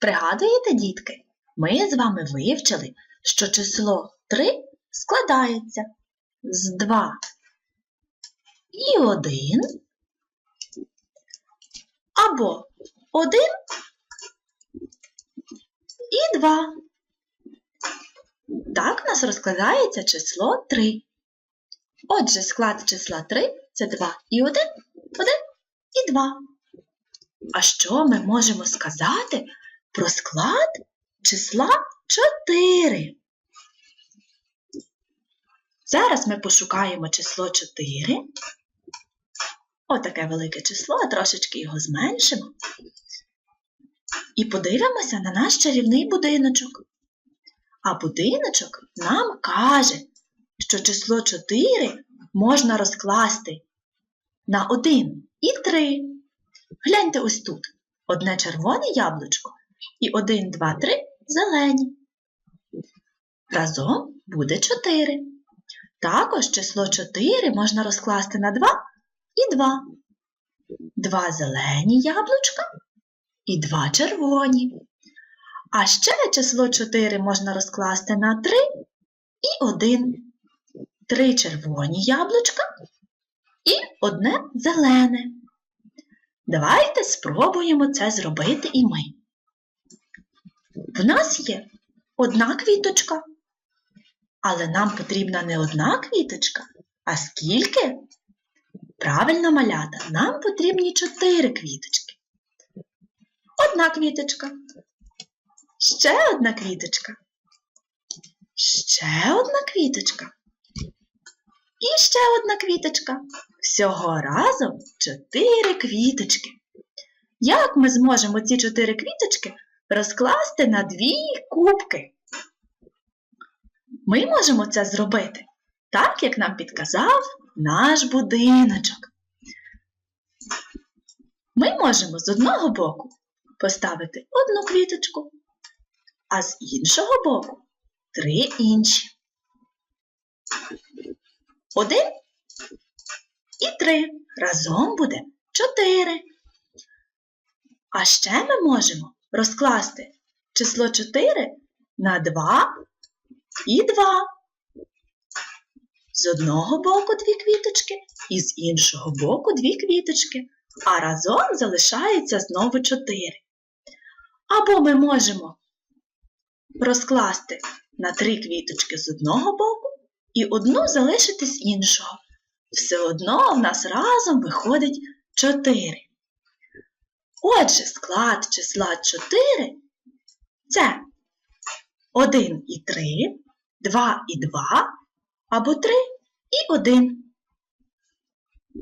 Пригадуєте, дітки? Ми з вами вивчили, що число 3 складається з 2 і 1 або 1 і 2. Так в нас розкладається число 3. Отже, склад числа 3 це 2 і 1, 1 і 2. А що ми можемо сказати про склад числа 4? Зараз ми пошукаємо число 4. Отаке велике число, а трошечки його зменшимо. І подивимося на наш чарівний будиночок. А будиночок нам каже, що число 4 можна розкласти на 1 і 3. Гляньте ось тут. Одне червоне яблучко і 1, 2, 3 зелені. Разом буде 4. Також число 4 можна розкласти на 2 і 2. Два зелені яблучка і два червоні. А ще число 4 можна розкласти на 3 і 1. Три червоні яблучка і одне зелене. Давайте спробуємо це зробити і ми. В нас є одна квіточка, але нам потрібна не одна квіточка, а скільки? Правильно, малята, нам потрібні чотири квіточки. Одна квіточка. Ще одна квіточка. Ще одна квіточка. І ще одна квіточка. Всього разом чотири квіточки. Як ми зможемо ці чотири квіточки розкласти на дві кубки? Ми можемо це зробити так, як нам підказав наш будиночок. Ми можемо з одного боку поставити одну квіточку, а з іншого боку три інші. Один і три. Разом буде чотири. А ще ми можемо розкласти число 4 на 2 і 2. З одного боку дві квіточки і з іншого боку дві квіточки, а разом залишається знову 4. Або ми можемо розкласти на три квіточки з одного боку і одну залишити з іншого. Все одно в нас разом виходить 4. Отже, склад числа 4 це 1 і 3, 2 і 2, або 3 і 1.